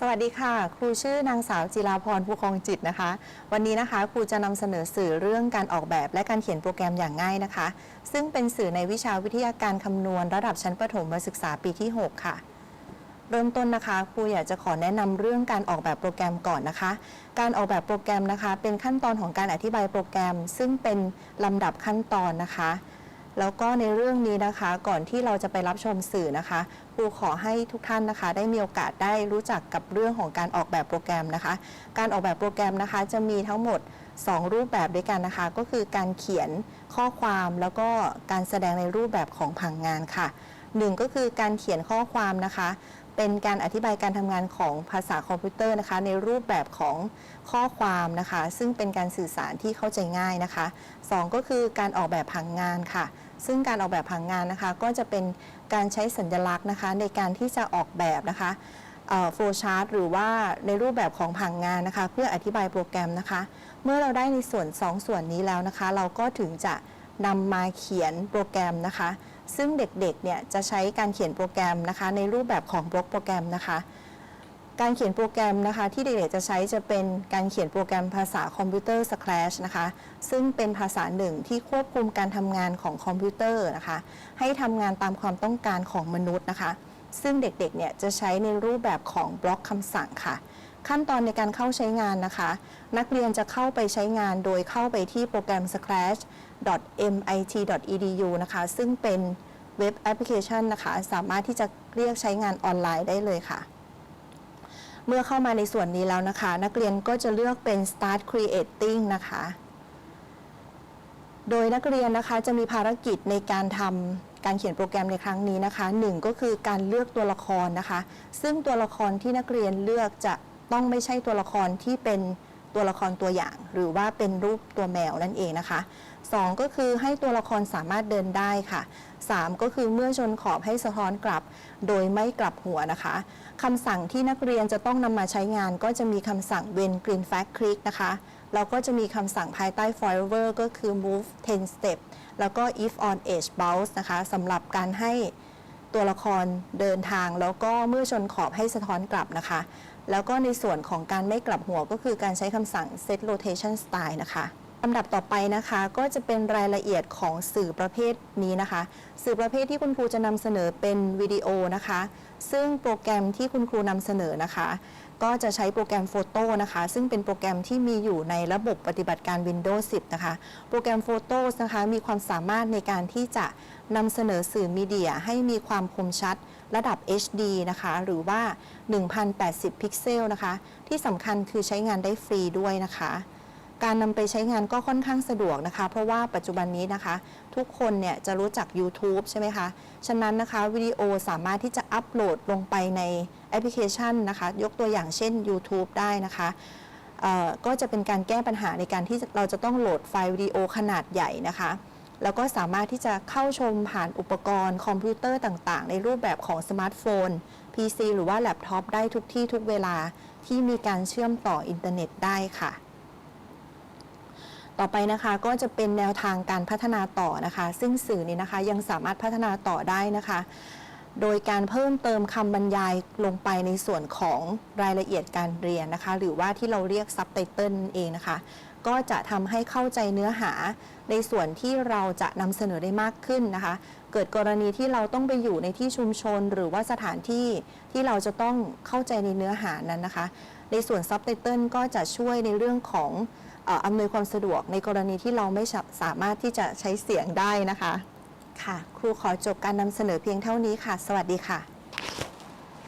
สวัสดีค่ะ ครูชื่อนางสาวจิราพรภูคองจิตนะคะ วันนี้นะคะครูจะนำเสนอสื่อเรื่องการออกแบบและการเขียนโปรแกรมอย่างง่ายนะคะ ซึ่งเป็นสื่อในวิชาวิทยาการคำนวณระดับชั้นประถมศึกษาปีที่ 6 ค่ะ เริ่มต้นนะคะครูอยากจะขอแนะนำเรื่องการออกแบบโปรแกรมก่อนนะคะ การออกแบบโปรแกรมนะคะ เป็นขั้นตอนของการอธิบายโปรแกรม ซึ่งเป็นลำดับขั้นตอนนะคะ แล้วก็ในเรื่องนี้นะคะก่อนที่เราจะไปรับชมสื่อนะคะครูขอให้ทุกท่านนะคะ ได้มีโอกาสได้รู้จักกับเรื่องของการออกแบบโปรแกรมนะคะ การออกแบบโปรแกรมนะคะจะมีทั้งหมด 2 รูปแบบด้วยกันนะคะ ก็คือการเขียนข้อความแล้วก็การแสดงในรูปแบบของผังงานค่ะหนึ่งก็คือการเขียนข้อความนะคะ เป็นการอธิบายการทำงานของภาษาคอมพิวเตอร์นะคะ ในรูปแบบของข้อความนะคะ ซึ่งเป็นการสื่อสารที่เข้าใจง่ายนะคะสองก็คือการออกแบบผังงานค่ะ ซึ่งการออกแบบผังงานนะคะ ก็จะเป็นการใช้สัญลักษณ์นะคะ ในการที่จะออกแบบนะคะโฟล์ชาร์ตหรือว่าในรูปแบบของผังงานนะคะ เพื่ออธิบายโปรแกรมนะคะ เมื่อเราได้ในส่วน2ส่วนนี้แล้วนะคะ เราก็ถึงจะนำมาเขียนโปรแกรมนะคะ ซึ่งเด็กๆเนี่ยจะใช้การเขียนโปรแกรมนะคะ ในรูปแบบของบล็อกโปรแกรมนะคะ การเขียนโปรแกรมนะคะที่เด็กๆจะใช้จะเป็นการเขียนโปรแกรมภาษาคอมพิวเตอร์ Scratch นะคะซึ่งเป็นภาษาหนึ่งที่ควบคุมการทำงานของคอมพิวเตอร์นะคะให้ทำงานตามความต้องการของมนุษย์นะคะซึ่งเด็กๆเนี่ยจะใช้ในรูปแบบของบล็อกคำสั่งค่ะ ขั้นตอนในการเข้าใช้งานนะคะ นักเรียนจะเข้าไปใช้งานโดยเข้าไปที่โปรแกรม scratch.mit.edu นะคะซึ่งเป็นเว็บแอปพลิเคชันนะคะ สามารถที่จะเรียกใช้งานออนไลน์ได้เลยค่ะ เมื่อเข้ามาในส่วนนี้แล้วนะคะ นักเรียนก็จะเลือกเป็น start creating นะคะ โดยนักเรียนนะคะจะมีภารกิจในการทำการเขียนโปรแกรมในครั้งนี้นะคะหนึ่งก็คือการเลือกตัวละครนะคะ ซึ่งตัวละครที่นักเรียนเลือกจะต้องไม่ใช่ตัวละครที่เป็น ตัวละครตัวอย่าง หรือว่าเป็นรูปตัวแมวนั่นเองนะคะสองก็คือให้ตัวละครสามารถเดินได้ค่ะสามก็คือเมื่อชนขอบให้สะท้อนกลับ โดยไม่กลับหัวนะคะคำสั่งที่นักเรียนจะต้องนำมาใช้งาน ก็จะมีคำสั่ง when green flag click นะคะแล้วก็จะมีคำสั่งภายใต้ forever ก็คือ move 10 step แล้วก็ if on edge bounce นะคะสำหรับการให้ ตัวละครเดินทาง แล้วก็เมื่อชนขอบให้สะท้อนกลับนะคะ แล้วก็ในส่วนของการไม่กลับหัวก็คือการใช้คำสั่ง set rotation style นะคะลำดับต่อไปนะคะก็จะเป็นรายละเอียดของสื่อประเภทนี้นะคะ สื่อประเภทที่คุณครูจะนำเสนอเป็นวิดีโอนะคะ ซึ่งโปรแกรมที่คุณครูนำเสนอนะคะ ก็จะใช้โปรแกรมโฟโต้นะคะ ซึ่งเป็นโปรแกรมที่มีอยู่ในระบบปฏิบัติการ Windows 10 นะคะ โปรแกรม Photo นะคะมีความสามารถในการที่จะนำเสนอสื่อมีเดียให้มีความคมชัดระดับ HD นะคะ หรือว่า 1080 พิกเซลนะคะ ที่สำคัญคือใช้งานได้ฟรีด้วยนะคะ การนำไปใช้งานก็ค่อนข้างสะดวกนะคะ เพราะว่าปัจจุบันนี้นะคะ ทุกคนเนี่ยจะรู้จัก YouTube ใช่ไหมคะ ฉะนั้นนะคะวิดีโอสามารถที่จะอัปโหลดลงไปในแอปพลิเคชันนะคะ ยกตัวอย่างเช่น YouTube ได้นะคะก็จะเป็นการแก้ปัญหาในการที่เราจะต้องโหลดไฟล์วิดีโอขนาดใหญ่นะคะ แล้วก็สามารถที่จะเข้าชมผ่านอุปกรณ์คอมพิวเตอร์ต่างๆ ในรูปแบบของสมาร์ทโฟน PC หรือว่าแล็ปท็อปได้ทุกที่ทุกเวลาที่มีการเชื่อมต่ออินเทอร์เน็ตได้ค่ะ ต่อไปนะคะก็จะเป็นแนวทางการพัฒนาต่อนะคะ ซึ่งสื่อนี้นะคะยังสามารถพัฒนาต่อได้นะคะ โดยการเพิ่มเติมคำบรรยายลงไปในส่วนของรายละเอียดการเรียนนะคะ หรือว่าที่เราเรียกซับไตเติลเองนะคะ ก็จะทำให้เข้าใจเนื้อหาในส่วนที่เราจะนำเสนอได้มากขึ้นนะคะ เกิดกรณีที่เราต้องไปอยู่ในที่ชุมชน หรือว่าสถานที่ที่เราจะต้องเข้าใจในเนื้อหานั้นนะคะ ในส่วนซับไตเติลก็จะช่วยในเรื่องของ อำนวยความสะดวกในกรณีที่เราไม่สามารถที่จะใช้เสียงได้นะคะ ค่ะ ครูขอจบการนำเสนอเพียงเท่านี้ค่ะ สวัสดีค่ะ